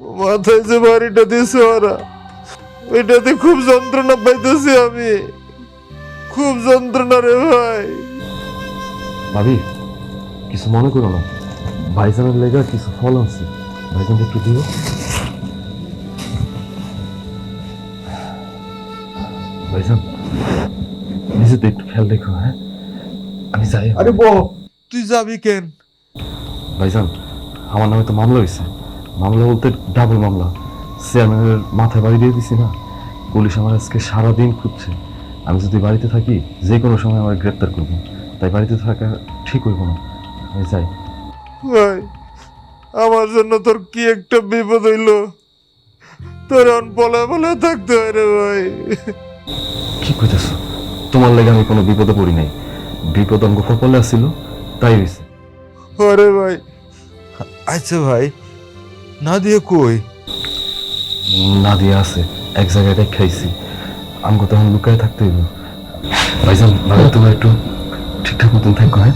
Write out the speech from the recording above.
মাথায় যে বাড়িটা ওরা ওইটাতে খুব যন্ত্রণা পাইতেছি আমি। খুব যন্ত্রণা রে ভাই। ভাবি কিছু মনে করো না। ভাইজানের লেগা কিছু ফল আনছি। ভাইজানকে একটু দিও। ভাইজান নিজেতে একটু খেয়াল রেখো হ্যাঁ? আমি যাই। আরে বল তুই যাবি কেন? ভাইজান আমার নামে তো মামলা হয়েছে। মামলা বলতে ডাবল মামলা। চেয়ারম্যানের মাথায় বাড়ি দিয়ে দিছি না। পুলিশ আমার আজকে সারাদিন খুঁজছে। আমি যদি বাড়িতে থাকি যে কোনো সময় আমার গ্রেপ্তার করব। তাই বাড়িতে থাকা ঠিক হইব না। আমি যাই। ভাই আমার জন্য তোর কি একটা বিপদ হইল? তোর অন বলে পলা থাকতে হয় রে ভাই। কি কইতেছ? তোমার লেগে আমি কোনো বিপদে পড়ি নাই। বিপদ অঙ্গ কপালে আসছিল তাই হয়েছে আরে ভাই আচ্ছা ভাই না দিয়ে কই? না দিয়ে আছে, এক জায়গায় খাইছি আমগো তখন লুকায় থাকতে হইব। ভাইজান ভাই তোমার একটু ঠিকঠাক মতন থাকো হ্যাঁ?